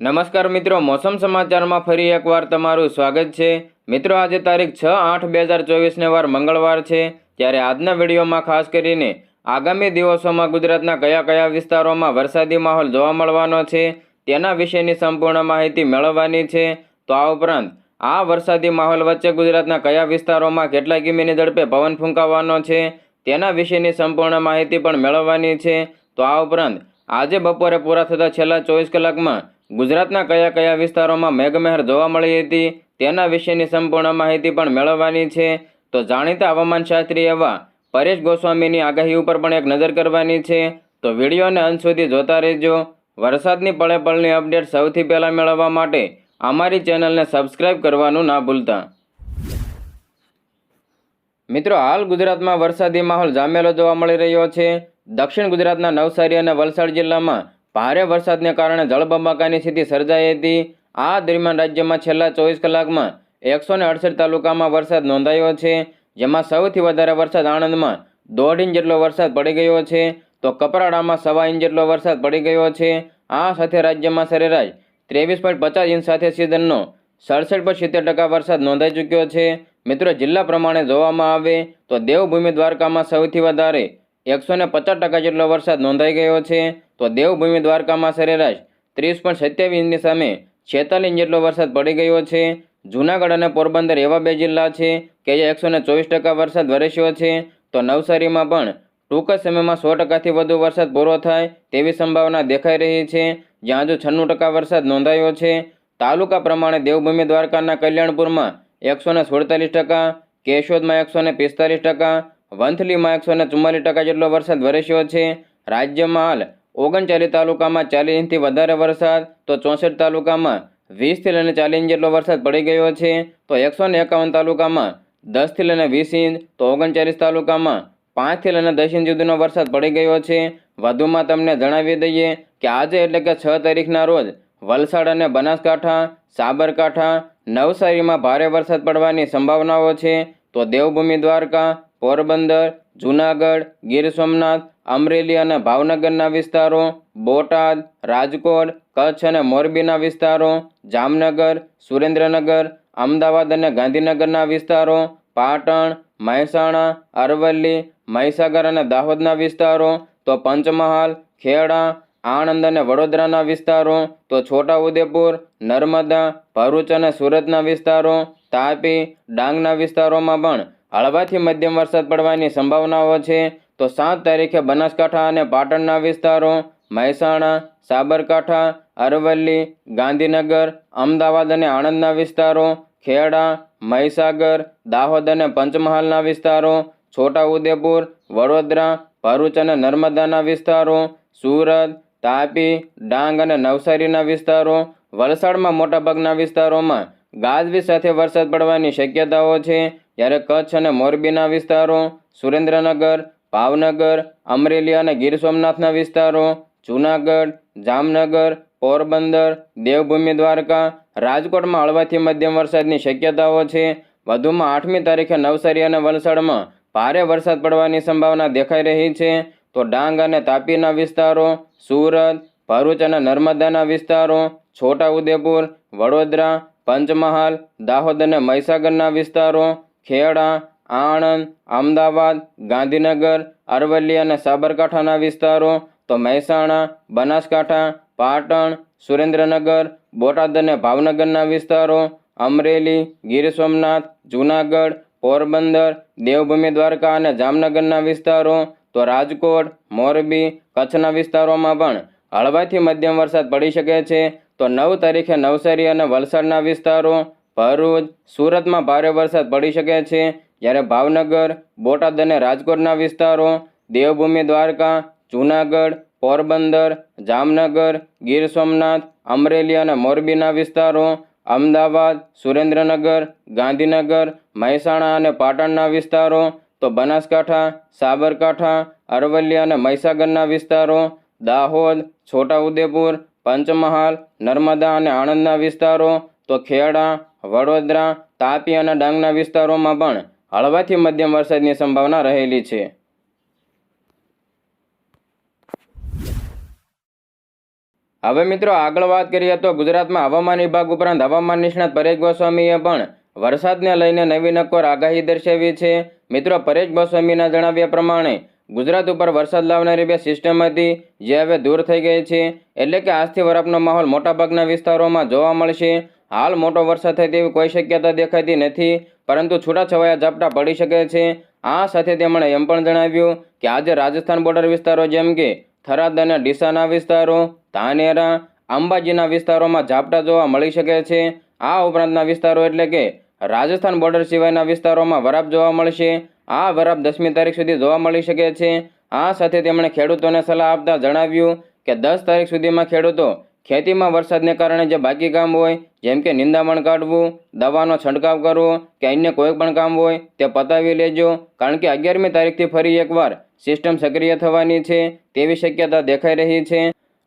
નમસ્કાર મિત્રો, મોસમ સમાચારમાં ફરી એકવાર તમારું સ્વાગત છે. મિત્રો, આજે તારીખ છ આઠ બે હજાર ચોવીસને વાર મંગળવાર છે. ત્યારે આજના વિડીયોમાં ખાસ કરીને આગામી દિવસોમાં ગુજરાતના કયા કયા વિસ્તારોમાં વરસાદી માહોલ જોવા મળવાનો છે, તેના વિશેની સંપૂર્ણ માહિતી મેળવવાની છે. તો આ ઉપરાંત, આ વરસાદી માહોલ વચ્ચે ગુજરાતના કયા વિસ્તારોમાં કેટલા કિમીની ઝડપે પવન ફૂંકાવાનો છે, તેના વિશેની સંપૂર્ણ માહિતી પણ મેળવવાની છે. તો આ ઉપરાંત, આજે બપોરે પૂરા થતા છેલ્લા ચોવીસ કલાકમાં ગુજરાતના કયા કયા વિસ્તારોમાં મેઘમહેર જોવા મળી હતી તેના વિશેની સંપૂર્ણ માહિતી પણ મેળવવાની છે. તો જાણીતા હવામાનશાસ્ત્રી એવા પરેશ ગોસ્વામીની આગાહી ઉપર પણ એક નજર કરવાની છે. તો વિડીયોને અંત સુધી જોતા રહેજો. વરસાદની પળે પળની અપડેટ સૌથી પહેલાં મેળવવા માટે અમારી ચેનલને સબસ્ક્રાઇબ કરવાનું ના ભૂલતા. મિત્રો, હાલ ગુજરાતમાં વરસાદી માહોલ જામેલો જોવા મળી રહ્યો છે. દક્ષિણ ગુજરાતના નવસારી અને વલસાડ જિલ્લામાં ભારે વરસાદને કારણે જળબંબાકારની સ્થિતિ સર્જાઈ હતી. આ દરમિયાન રાજ્યમાં છેલ્લા ચોવીસ કલાકમાં એકસો અડસઠ તાલુકામાં વરસાદ નોંધાયો છે, જેમાં સૌથી વધારે વરસાદ આણંદમાં દોઢ ઇંચ જેટલો વરસાદ પડી ગયો છે, તો કપરાડામાં સવા ઇંચ જેટલો વરસાદ પડી ગયો છે. આ સાથે રાજ્યમાં સરેરાશ ત્રેવીસ પોઈન્ટ પચાસ ઇંચ સાથે સિઝનનો સડસઠ પોઈન્ટ સિત્તેર ટકા વરસાદ નોંધાઈ ચૂક્યો છે. મિત્રો, જિલ્લા પ્રમાણે જોવામાં આવે તો દેવભૂમિ દ્વારકામાં સૌથી વધારે એકસો ને પચાસ ટકા જેટલો વરસાદ નોંધાઈ ગયો છે, તો દેવભૂમિ દ્વારકામાં સરેરાશ ત્રીસ પોઈન્ટ સત્યાવીસ ઇંચની સામે છેતાલીસ જેટલો વરસાદ પડી ગયો છે. જૂનાગઢ અને પોરબંદર એવા બે જિલ્લા છે કે જે એકસો ને ચોવીસ ટકા વરસાદ વરસ્યો છે, તો નવસારીમાં પણ ટૂંક સમયમાં સો ટકાથી વધુ વરસાદ પૂરો થાય તેવી સંભાવના દેખાઈ રહી છે, જ્યાં હજુ છન્નું ટકા વરસાદ નોંધાયો છે. તાલુકા પ્રમાણે દેવભૂમિ દ્વારકાના કલ્યાણપુરમાં એકસો ને સુડતાલીસ ટકા, કેશોદમાં એકસો ને પિસ્તાલીસ ટકા વંથલીમાં એકસો ને ચુમ્માલીસ ટકા જેટલો વરસાદ વરસ્યો છે. રાજ્યમાં હાલ ઓગણચાલીસ તાલુકામાં ચાલીસ ઇંચથી વધારે વરસાદ, તો ચોસઠ તાલુકામાં વીસથી લઈને ચાલીસ ઇંચ જેટલો વરસાદ પડી ગયો છે. તો એકસો ને એકાવન તાલુકામાં દસથી લઈને વીસ ઇંચ, તો ઓગણચાલીસ તાલુકામાં પાંચથી લઈને દસ ઇંચ સુધીનો વરસાદ પડી ગયો છે. વધુમાં તમને જણાવી દઈએ કે આજે એટલે કે છ તારીખના રોજ વલસાડ અને બનાસકાંઠા, સાબરકાંઠા, નવસારીમાં ભારે વરસાદ પડવાની સંભાવનાઓ છે. તો દેવભૂમિ દ્વારકા પોરબંદર, જૂનાગઢ, ગીર સોમનાથ, અમરેલી અને ભાવનગરના વિસ્તારો, બોટાદ, રાજકોટ, કચ્છ અને મોરબીના વિસ્તારો, જામનગર, સુરેન્દ્રનગર, અમદાવાદ અને ગાંધીનગરના વિસ્તારો, પાટણ, મહેસાણા, અરવલ્લી, મહીસાગર અને દાહોદના વિસ્તારો, તો પંચમહાલ, ખેડા, આણંદ અને વડોદરાના વિસ્તારો, તો છોટાઉદેપુર, નર્મદા, ભરૂચ અને સુરતના વિસ્તારો, તાપી, ડાંગના વિસ્તારોમાં પણ હળવાથી મધ્યમ વરસાદ પડવાની સંભાવનાઓ છે. તો સાત તારીખે બનાસકાંઠા અને પાટણના વિસ્તારો, મહેસાણા, સાબરકાંઠા, અરવલ્લી, ગાંધીનગર, અમદાવાદ અને આણંદના વિસ્તારો, ખેડા, મહીસાગર, દાહોદ અને પંચમહાલના વિસ્તારો, છોટાઉદેપુર, વડોદરા, ભરૂચ અને નર્મદાના વિસ્તારો, સુરત, તાપી, ડાંગ અને નવસારીના વિસ્તારો, વલસાડમાં મોટાભાગના વિસ્તારોમાં ગાજવીજ સાથે વરસાદ પડવાની શક્યતાઓ છે. જ્યારે કચ્છ અને મોરબીના વિસ્તારો, સુરેન્દ્રનગર, ભાવનગર, અમરેલી અને ગીર સોમનાથના વિસ્તારો, જૂનાગઢ, જામનગર, પોરબંદર, દેવભૂમિ દ્વારકા, રાજકોટમાં હળવાથી મધ્યમ વરસાદની શક્યતાઓ છે. વધુમાં આઠમી તારીખે નવસારી અને વલસાડમાં ભારે વરસાદ પડવાની સંભાવના દેખાઈ રહી છે. તો ડાંગ અને તાપીના વિસ્તારો, સુરત, ભરૂચ અને નર્મદાના વિસ્તારો, છોટાઉદેપુર, વડોદરા પંચમહાલ, દાહોદ અને મહીસાગરના વિસ્તારો, ખેડા, આણંદ, અમદાવાદ, ગાંધીનગર, અરવલ્લી અને સાબરકાંઠાના વિસ્તારો, તો મહેસાણા, બનાસકાંઠા, પાટણ, સુરેન્દ્રનગર, બોટાદ અને ભાવનગરના વિસ્તારો, અમરેલી, ગીર સોમનાથ, જૂનાગઢ, પોરબંદર, દેવભૂમિ દ્વારકા અને જામનગરના વિસ્તારો, તો રાજકોટ, મોરબી, કચ્છના વિસ્તારોમાં પણ હળવાથી મધ્યમ વરસાદ પડી શકે છે. તો નવ તારીખે નવસારી અને વલસાડના વિસ્તારો ભરૂચ, સુરતમાં ભારે વરસાદ પડી શકે છે. જ્યારે ભાવનગર, બોટાદ અને રાજકોટના વિસ્તારો દેવભૂમિ, દ્વારકા, જૂનાગઢ, પોરબંદર, જામનગર, ગીર સોમનાથ, અમરેલી અને મોરબીના વિસ્તારો અમદાવાદ, સુરેન્દ્રનગર, ગાંધીનગર, મહેસાણા અને પાટણના વિસ્તારો, તો બનાસકાંઠા, સાબરકાંઠા, અરવલ્લી અને મહીસાગરના વિસ્તારો, દાહોદ, છોટાઉદેપુર, પંચમહાલ નર્મદા અને આણંદના વિસ્તારો, તો ખેડા, વડોદરા, તાપી અને ડાંગના વિસ્તારોમાં પણ હળવાથી મધ્યમ વરસાદની સંભાવના રહેલી છે. હવે મિત્રો આગળ વાત કરીએ તો ગુજરાતમાં હવામાન વિભાગ ઉપરાંત હવામાન નિષ્ણાત પરેશ ગોસ્વામીએ પણ વરસાદને લઈને નવી નક્કોર આગાહી દર્શાવી છે. મિત્રો પરેશ ગોસ્વામીના જણાવ્યા પ્રમાણે ગુજરાત ઉપર વરસાદ લાવનારી બે સિસ્ટમ હતી જે હવે દૂર થઈ ગઈ છે, એટલે કે આજથી વરાપનો માહોલ મોટાભાગના વિસ્તારોમાં જોવા મળશે. હાલ મોટો વરસાદ થાય તેવી કોઈ શક્યતા દેખાતી નથી, પરંતુ છૂટાછવાયા ઝાપટા પડી શકે છે. આ સાથે તેમણે એમ પણ જણાવ્યું કે આજે રાજસ્થાન બોર્ડર વિસ્તારો જેમ કે થરાદ અને ડીસાના વિસ્તારો, ધાનેરા, અંબાજીના વિસ્તારોમાં ઝાપટા જોવા મળી શકે છે. આ ઉપરાંતના વિસ્તારો એટલે કે રાજસ્થાન બોર્ડર સિવાયના વિસ્તારોમાં વરાપ જોવા મળશે. આ વરાપ દસમી તારીખ સુધી જોવા મળી શકે છે. આ સાથે તેમણે ખેડૂતોને સલાહ આપતા જણાવ્યું કે દસ તારીખ સુધીમાં ખેડૂતો ખેતીમાં વરસાદને કારણે જે બાકી કામ હોય, જેમ કે નિંદામણ કાઢવું, દવાનો છંટકાવ કરવો કે અન્ય કોઈ પણ કામ હોય, તે પતાવી લેજો. કારણ કે અગિયારમી તારીખથી ફરી એકવાર સિસ્ટમ સક્રિય થવાની છે, તેવી શક્યતા દેખાઈ રહી છે.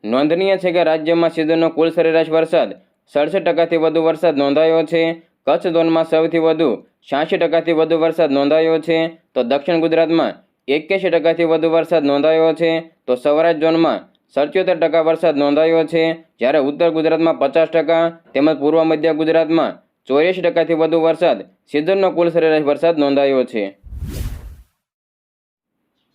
નોંધનીય છે કે રાજ્યમાં સિઝનનો કુલ સરેરાશ વરસાદ સડસઠ ટકાથી વધુ વરસાદ નોંધાયો છે. કચ્છ ઝોનમાં સૌથી વધુ છ્યાસી ટકાથી વધુ વરસાદ નોંધાયો છે, તો દક્ષિણ ગુજરાતમાં એક્યાસી ટકાથી વધુ વરસાદ નોંધાયો છે, તો સૌરાષ્ટ્ર ઝોનમાં સત્યોતેર ટકા વરસાદ નોંધાયો છે, જ્યારે ઉત્તર ગુજરાતમાં પચાસ ટકા, તેમજ પૂર્વ મધ્ય ગુજરાતમાં ચોર્યાસી ટકાથી વધુ વરસાદ, સિઝનનો કુલ સરેરાશ વરસાદ નોંધાયો છે.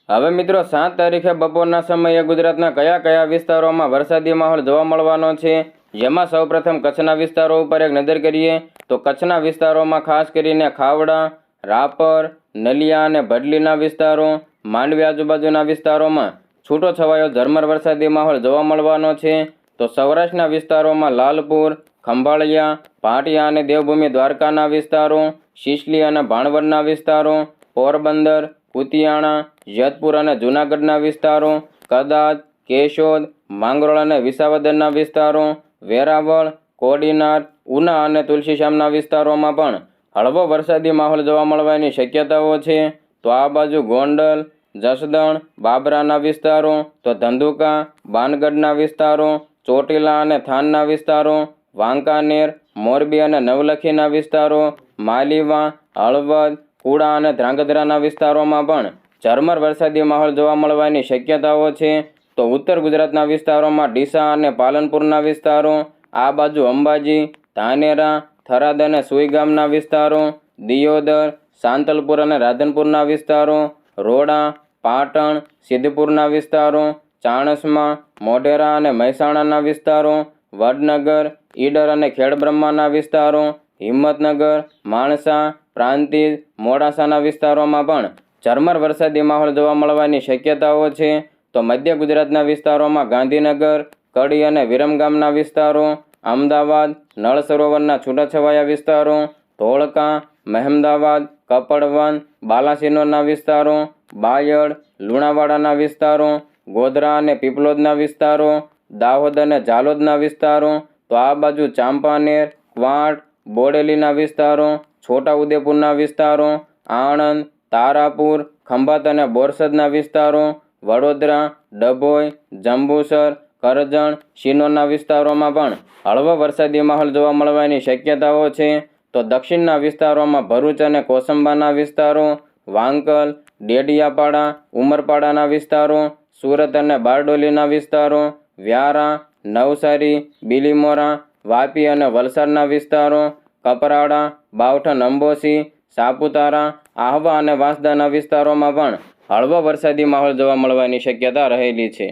હવે મિત્રો, સાત તારીખે બપોરના સમયે ગુજરાતના કયા કયા વિસ્તારોમાં વરસાદી માહોલ જોવા મળવાનો છે જેમાં સૌપ્રથમ કચ્છના વિસ્તારો ઉપર એક નજર કરીએ તો કચ્છના વિસ્તારોમાં ખાસ કરીને ખાવડા, રાપર, નલિયા અને ભડલીના વિસ્તારો, માંડવી આજુબાજુના વિસ્તારોમાં છૂટો છવાયો ઝરમર વરસાદી માહોલ જોવા મળવાનો છે. તો સૌરાષ્ટ્રના વિસ્તારોમાં લાલપુર, ખંભાળિયા ભાટિયા અને દેવભૂમિ દ્વારકાના વિસ્તારો, શિશલી અને ભાણવડના વિસ્તારો, પોરબંદર, કુતિયાણા, જેતપુર અને જૂનાગઢના વિસ્તારો, કદાચ, કેશોદ, માંગરોળ અને વિસાવદરના વિસ્તારો વેરાવળ, કોડીનાર, ઉના અને તુલસીશ્યામના વિસ્તારોમાં પણ હળવો વરસાદી માહોલ જોવા મળવાની શક્યતાઓ છે. તો આ બાજુ ગોંડલ, જસદણ, બાબરાના વિસ્તારો, તો ધંધુકા, બાનગઢના વિસ્તારો, ચોટીલા અને થાનના વિસ્તારો, વાંકાનેર, મોરબી અને નવલખીના વિસ્તારો, માલીવા, હળવદ, કુડા અને ધ્રાંગધ્રાના વિસ્તારોમાં પણ ઝરમર વરસાદી માહોલ જોવા મળવાની શક્યતાઓ છે. તો ઉત્તર ગુજરાતના વિસ્તારોમાં ડીસા અને પાલનપુરના વિસ્તારો, આ બાજુ અંબાજી, ધાનેરા, થરાદ અને સુઈગામના વિસ્તારો, દિયોદર, સાંતલપુર અને રાધનપુરના વિસ્તારો, રોડા, પાટણ, સિદ્ધપુરના વિસ્તારો, ચાણસમા, મોઢેરા અને મહેસાણાના વિસ્તારો, વડનગર, ઈડર અને ખેડબ્રહ્માના વિસ્તારો, હિંમતનગર, માણસા, પ્રાંતિજ, મોડાસાના વિસ્તારોમાં પણ ઝરમર વરસાદી માહોલ જોવા મળવાની શક્યતાઓ છે. તો મધ્ય ગુજરાતના વિસ્તારોમાં ગાંધીનગર, કડી અને વિરમગામના વિસ્તારો, અમદાવાદ, નળ સરોવરના છૂટાછવાયા વિસ્તારો, ધોળકા, મહેમદાવાદ, કપડવન, બાલાસિનોરના વિસ્તારો, બાયડ, લુણાવાડાના વિસ્તારો, ગોધરા અને પીપલોદના વિસ્તારો, દાહોદ અને ઝાલોદના વિસ્તારો, તો આ બાજુ ચાંપાનેર ક્વાંટ બોડેલીના વિસ્તારો, છોટાઉદેપુરના વિસ્તારો, આણંદ, તારાપુર, ખંભાત અને બોરસદના વિસ્તારો વડોદરા, ડભોઈ, જંબુસર, કરજણ શિનોરના વિસ્તારોમાં પણ હળવો વરસાદી માહોલ જોવા મળવાની શક્યતાઓ છે. તો દક્ષિણના વિસ્તારોમાં ભરૂચ અને કોસંબાના વિસ્તારો, વાંકલ, ડેડિયાપાડા, ઉમરપાડાના વિસ્તારો, સુરત અને બારડોલીના વિસ્તારો, વ્યારા, નવસારી, બિલીમોરા, વાપી અને વલસાડના વિસ્તારો, કપરાડા બાવઠન અંબોસી સાપુતારા, આહવા અને વાંસદાના વિસ્તારોમાં પણ હળવો વરસાદી માહોલ જોવા મળવાની શક્યતા રહેલી છે.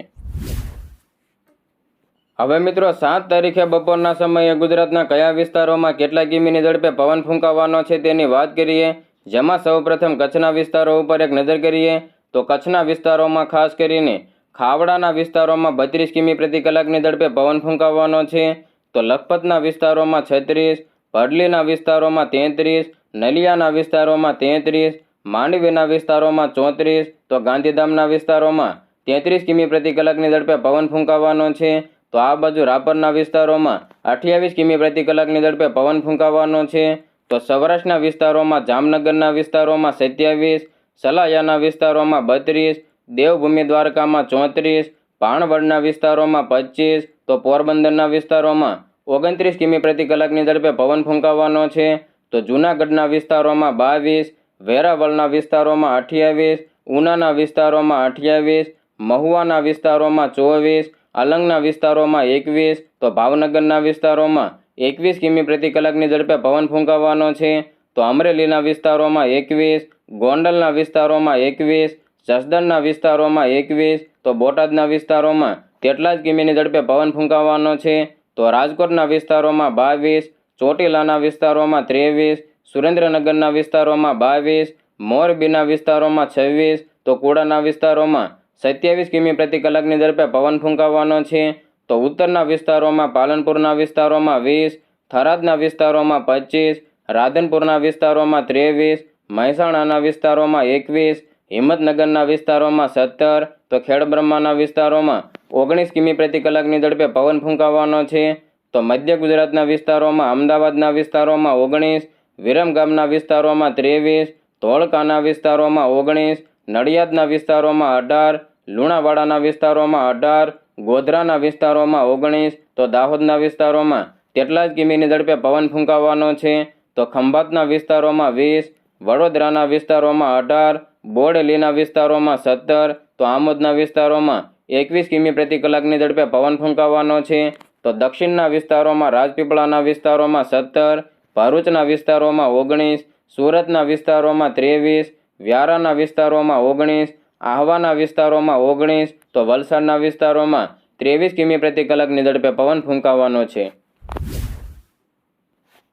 હવે મિત્રો, સાત તારીખે બપોરના સમયે ગુજરાતના કયા વિસ્તારોમાં કેટલા કિમીની ઝડપે પવન ફૂંકાવાનો છે તેની વાત કરીએ. જેમાં સૌપ્રથમ કચ્છના વિસ્તારો ઉપર એક નજર કરીએ, તો કચ્છના વિસ્તારોમાં ખાસ કરીને ખાવડાના વિસ્તારોમાં બત્રીસ કિમી પ્રતિ કલાકની ઝડપે પવન ફૂંકાવવાનો છે. તો લખપતના વિસ્તારોમાં છત્રીસ, ભડલીના વિસ્તારોમાં તેત્રીસ, નલિયાના વિસ્તારોમાં તેત્રીસ માંડવીના વિસ્તારોમાં ચોત્રીસ, તો ગાંધીધામના વિસ્તારોમાં તેત્રીસ કિમી પ્રતિ કલાકની ઝડપે પવન ફૂંકાવાનો છે. તો આ બાજુ રાપરના વિસ્તારોમાં અઠ્યાવીસ કિમી પ્રતિ કલાકની ઝડપે પવન ફૂંકાવાનો છે. તો સૌરાષ્ટ્રના વિસ્તારોમાં જામનગરના વિસ્તારોમાં સત્યાવીસ, સલાયાના વિસ્તારોમાં બત્રીસ, દેવભૂમિ દ્વારકામાં ચોત્રીસ ભાણવડના વિસ્તારોમાં પચીસ, તો પોરબંદરના વિસ્તારોમાં ઓગણત્રીસ કિમી પ્રતિ કલાકની ઝડપે પવન ફૂંકાવાનો છે. તો જૂનાગઢના વિસ્તારોમાં બાવીસ વેરાવળના વિસ્તારોમાં અઠ્યાવીસ, ઉનાના વિસ્તારોમાં અઠ્યાવીસ, મહુવાના વિસ્તારોમાં ચોવીસ અલંગના વિસ્તારોમાં એકવીસ, તો ભાવનગરના વિસ્તારોમાં એકવીસ કિમી પ્રતિ કલાકની ઝડપે પવન ફૂંકાવાનો છે. તો અમરેલીના વિસ્તારોમાં એકવીસ, ગોંડલના વિસ્તારોમાં એકવીસ, જસદણના વિસ્તારોમાં એકવીસ, તો બોટાદના વિસ્તારોમાં તેટલા જ કિમીની ઝડપે પવન ફૂંકાવાનો છે. તો રાજકોટના વિસ્તારોમાં બાવીસ, ચોટીલાના વિસ્તારોમાં ત્રેવીસ સુરેન્દ્રનગરના વિસ્તારોમાં બાવીસ, મોરબીના વિસ્તારોમાં છવ્વીસ, તો કુડાના વિસ્તારોમાં સત્યાવીસ કિમી પ્રતિ કલાકની ઝડપે પવન ફૂંકાવાનો છે. તો ઉત્તરના વિસ્તારોમાં પાલનપુરના વિસ્તારોમાં વીસ, થરાદના વિસ્તારોમાં પચીસ, રાધનપુરના વિસ્તારોમાં ત્રેવીસ, મહેસાણાના વિસ્તારોમાં એકવીસ, હિંમતનગરના વિસ્તારોમાં સત્તર, તો ખેડબ્રહ્માના વિસ્તારોમાં ઓગણીસ કિમી પ્રતિ કલાકની ઝડપે પવન ફૂંકાવાનો છે. તો મધ્ય ગુજરાતના વિસ્તારોમાં, અમદાવાદના વિસ્તારોમાં ઓગણીસ વિરમગામના વિસ્તારોમાં ત્રેવીસ, ધોળકાના વિસ્તારોમાં ઓગણીસ, નડિયાદના વિસ્તારોમાં અઢાર, લુણાવાડાના વિસ્તારોમાં અઢાર, ગોધરાના વિસ્તારોમાં ઓગણીસ, તો દાહોદના વિસ્તારોમાં તેટલા જ કિમીની ઝડપે પવન ફૂંકાવાનો છે. તો ખંભાતના વિસ્તારોમાં વીસ, વડોદરાના વિસ્તારોમાં અઢાર, બોડેલીના વિસ્તારોમાં સત્તર, તો આમોદના વિસ્તારોમાં એકવીસ કિમી પ્રતિ કલાકની ઝડપે પવન ફૂંકાવાનો છે. તો દક્ષિણના વિસ્તારોમાં રાજપીપળાના વિસ્તારોમાં સત્તર ભરૂચના વિસ્તારોમાં ઓગણીસ, સુરતના વિસ્તારોમાં ત્રેવીસ, વ્યારાના વિસ્તારોમાં ઓગણીસ, આહવાના વિસ્તારોમાં ઓગણીસ, તો વલસાડના વિસ્તારોમાં ત્રેવીસ કિમી પ્રતિ કલાકની ઝડપે પવન ફૂંકાવાનો છે.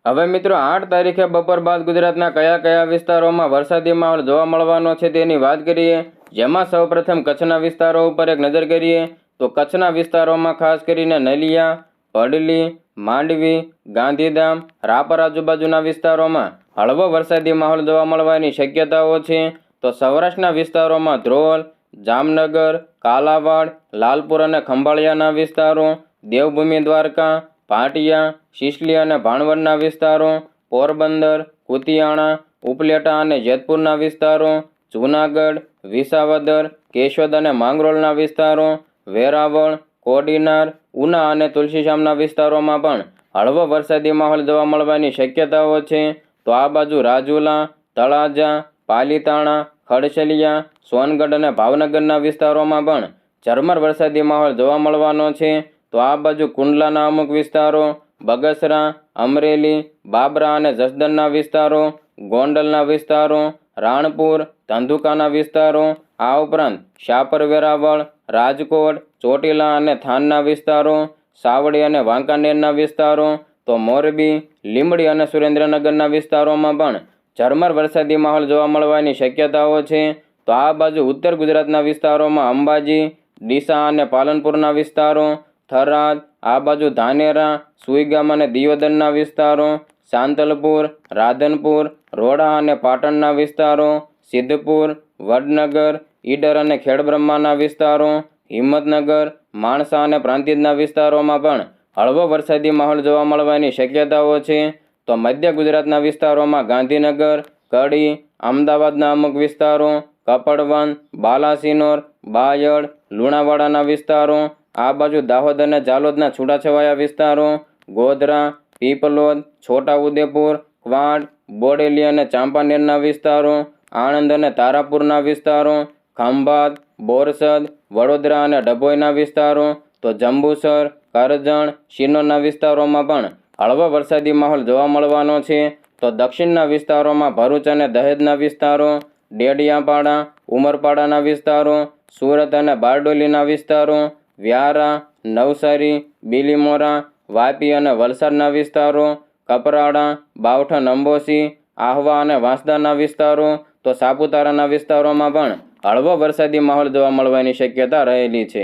હવે મિત્રો, આઠ તારીખે બપોર બાદ ગુજરાતના કયા કયા વિસ્તારોમાં વરસાદી માહોલ જોવા મળવાનો છે તેની વાત કરીએ. જેમાં સૌપ્રથમ કચ્છના વિસ્તારો ઉપર એક નજર કરીએ, તો કચ્છના વિસ્તારોમાં ખાસ કરીને નલિયા, પડલી માંડવી, ગાંધીધામ, રાપર આજુબાજુના વિસ્તારોમાં હળવો વરસાદી માહોલ જોવા મળવાની શક્યતાઓ છે. તો સૌરાષ્ટ્રના વિસ્તારોમાં ધ્રોલ, જામનગર, કાલાવાડ, લાલપુર અને ખંભાળિયાના વિસ્તારો, દેવભૂમિ દ્વારકા, પાટિયા, શિશલી અને ભાણવડના વિસ્તારો, પોરબંદર, કુતિયાણા, ઉપલેટા અને જેતપુરના વિસ્તારો, જૂનાગઢ, વિસાવદર, કેશોદ અને માંગરોળના વિસ્તારો, વેરાવળ કોડીનાર, ઉના અને તુલસીશ્યામના વિસ્તારોમાં પણ હળવો વરસાદી માહોલ જોવા મળવાની શક્યતાઓ છે. તો આ બાજુ રાજુલા, તળાજા, પાલીતાણા, ખડસલિયા, સોનગઢ અને ભાવનગરના વિસ્તારોમાં પણ ઝરમર વરસાદી માહોલ જોવા મળવાનો છે. તો આ બાજુ કુંડલાના અમુક વિસ્તારો, બગસરા, અમરેલી, બાબરા અને જસદણના વિસ્તારો, ગોંડલના વિસ્તારો, રાણપુર, ધંધુકાના વિસ્તારો, આ ઉપરાંત શાપર વેરાવળ રાજકોટ ચોટીલા અને થાનના વિસ્તારો, સાવડી અને વાંકાનેરના વિસ્તારો, તો મોરબી, લીંબડી અને સુરેન્દ્રનગરના વિસ્તારોમાં પણ ઝરમર વરસાદી માહોલ જોવા મળવાની શક્યતાઓ છે. તો આ બાજુ ઉત્તર ગુજરાતના વિસ્તારોમાં અંબાજી, ડીસા અને પાલનપુરના વિસ્તારો, થરાદ, આ બાજુ ધાનેરા, સુઈગામ અને દિયોદરના વિસ્તારો, સાંતલપુર, રાધનપુર, રોડા અને પાટણના વિસ્તારો, સિદ્ધપુર, વડનગર, ઈડર અને ખેડબ્રહ્માના વિસ્તારો હિંમતનગર, માણસા અને પ્રાંતિજના વિસ્તારોમાં પણ હળવો વરસાદી માહોલ જોવા મળવાની શક્યતાઓ છે. તો મધ્ય ગુજરાતના વિસ્તારોમાં ગાંધીનગર, કડી, અમદાવાદના અમુક વિસ્તારો કપડવન બાલાસિનોર, બાયડ, લુણાવાડાના વિસ્તારો, આ બાજુ દાહોદ અને જાલોદના છૂટાછવાયા વિસ્તારો, ગોધરા, પીપલોદ, છોટાઉદેપુર ક્વાંટ બોડેલી અને ચાંપાનેરના વિસ્તારો, આણંદ અને તારાપુરના વિસ્તારો, ખંભાત, બોરસદ વડોદરા અને ડભોઈના વિસ્તારો, તો જંબુસર, કરજણ શિનોરના વિસ્તારોમાં પણ હળવો વરસાદી માહોલ જોવા મળવાનો છે. તો દક્ષિણના વિસ્તારોમાં ભરૂચ અને દહેજના વિસ્તારો, ડેડિયાપાડા, ઉમરપાડાના વિસ્તારો, સુરત અને બારડોલીના વિસ્તારો, વ્યારા, નવસારી, બીલીમોરા, વાપી અને વલસાડના વિસ્તારો, કપરાડા, બાવઠા અંબોસી આહવા અને વાંસદાના વિસ્તારો, તો સાપુતારાના વિસ્તારોમાં પણ હળવો વરસાદી માહોલ જોવા મળવાની શક્યતા રહેલી છે.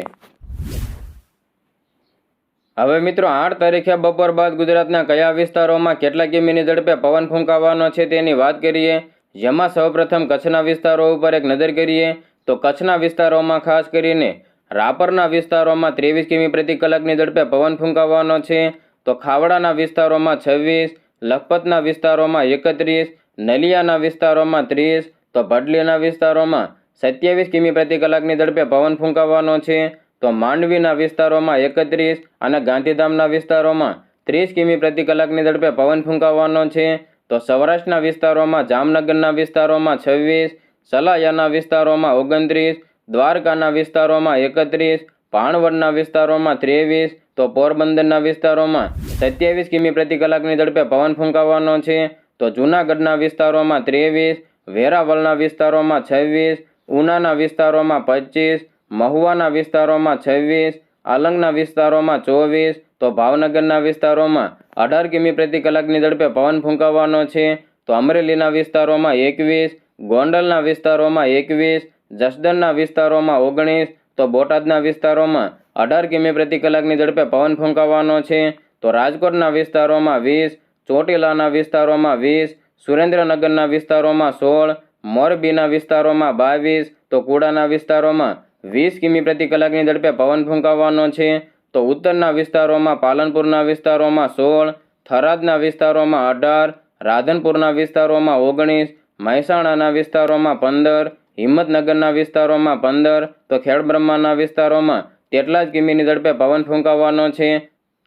હવે મિત્રો, આઠ તારીખે બપોર બાદ ગુજરાતના કયા વિસ્તારોમાં કેટલા કિમીની ઝડપે પવન ફૂંકાવાનો છે તેની વાત કરીએ. જેમાં સૌપ્રથમ કચ્છના વિસ્તારો ઉપર એક નજર કરીએ તો કચ્છના વિસ્તારોમાં ખાસ કરીને રાપરના વિસ્તારોમાં ત્રેવીસ કિમી પ્રતિ કલાકની ઝડપે પવન ફૂંકાવાનો છે. તો ખાવડાના વિસ્તારોમાં છવ્વીસ, લખપતના વિસ્તારોમાં એકત્રીસ, નલિયાના વિસ્તારોમાં ત્રીસ, તો ભડલીના વિસ્તારોમાં સત્યાવીસ કિમી પ્રતિ કલાકની ઝડપે પવન ફૂંકાવાનો છે. તો માંડવીના વિસ્તારોમાં એકત્રીસ અને ગાંધીધામના વિસ્તારોમાં ત્રીસ કિમી પ્રતિ કલાકની ઝડપે પવન ફૂંકાવાનો છે. તો સૌરાષ્ટ્રના વિસ્તારોમાં, જામનગરના વિસ્તારોમાં છવ્વીસ, સલાયાના વિસ્તારોમાં ઓગણત્રીસ, દ્વારકાના વિસ્તારોમાં એકત્રીસ ભાણવડના વિસ્તારોમાં ત્રેવીસ, તો પોરબંદરના વિસ્તારોમાં સત્યાવીસ કિમી પ્રતિ કલાકની ઝડપે પવન ફૂંકાવાનો છે. તો જૂનાગઢના વિસ્તારોમાં ત્રેવીસ, વેરાવળના વિસ્તારોમાં છવ્વીસ ઉનાના વિસ્તારોમાં પચીસ મહુવાના વિસ્તારોમાં છવ્વીસ, આલંગના વિસ્તારોમાં ચોવીસ, તો ભાવનગરના વિસ્તારોમાં અઢાર કિમી પ્રતિ કલાકની ઝડપે પવન ફૂંકાવાનો છે. તો અમરેલીના વિસ્તારોમાં એકવીસ, ગોંડલના વિસ્તારોમાં એકવીસ, જસદણના વિસ્તારોમાં ઓગણીસ, તો બોટાદના વિસ્તારોમાં અઢાર કિમી પ્રતિ કલાકની ઝડપે પવન ફૂંકાવાનો છે. તો રાજકોટના વિસ્તારોમાં વીસ, ચોટીલાના વિસ્તારોમાં વીસ, સુરેન્દ્રનગરના વિસ્તારોમાં સોળ મોરબીના વિસ્તારોમાં બાવીસ, તો કુડાના વિસ્તારોમાં વીસ કિમી પ્રતિ કલાકની ઝડપે પવન ફૂંકાવાનો છે. તો ઉત્તરના વિસ્તારોમાં પાલનપુરના વિસ્તારોમાં સોળ, થરાદના વિસ્તારોમાં અઢાર, રાધનપુરના વિસ્તારોમાં ઓગણીસ, મહેસાણાના વિસ્તારોમાં પંદર, હિંમતનગરના વિસ્તારોમાં પંદર, તો ખેડબ્રહ્માના વિસ્તારોમાં તેટલા જ કિમીની ઝડપે પવન ફૂંકાવાનો છે.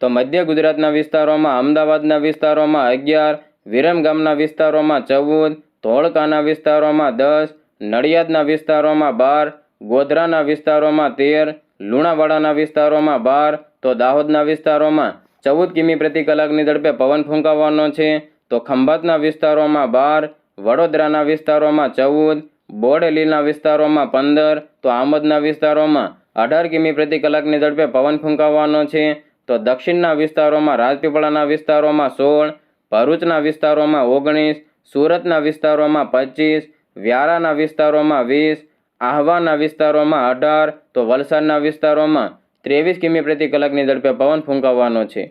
તો મધ્ય ગુજરાતના વિસ્તારોમાં અમદાવાદના વિસ્તારોમાં અગિયાર વિરમગામના વિસ્તારોમાં ચૌદ ધોળકાના વિસ્તારોમાં દસ, નડિયાદના વિસ્તારોમાં બાર, ગોધરાના વિસ્તારોમાં તેર, લુણાવાડાના વિસ્તારોમાં બાર, તો દાહોદના વિસ્તારોમાં ચૌદ કિમી પ્રતિ કલાકની ઝડપે પવન ફૂંકાવાનો છે. તો ખંભાતના વિસ્તારોમાં બાર, વડોદરાના વિસ્તારોમાં ચૌદ, બોડેલીના વિસ્તારોમાં પંદર, તો આમદના વિસ્તારોમાં અઢાર કિમી પ્રતિ કલાકની ઝડપે પવન ફૂંકાવાનો છે. તો દક્ષિણના વિસ્તારોમાં રાજપીપળાના વિસ્તારોમાં સોળ, ભરૂચના વિસ્તારોમાં ઓગણીસ સુરતના વિસ્તારોમાં પચીસ, વ્યારાના વિસ્તારોમાં વીસ, આહવાના વિસ્તારોમાં અઢાર, તો વલસાડના વિસ્તારોમાં ત્રેવીસ કિમી પ્રતિ કલાકની ઝડપે પવન ફૂંકાવવાનો છે.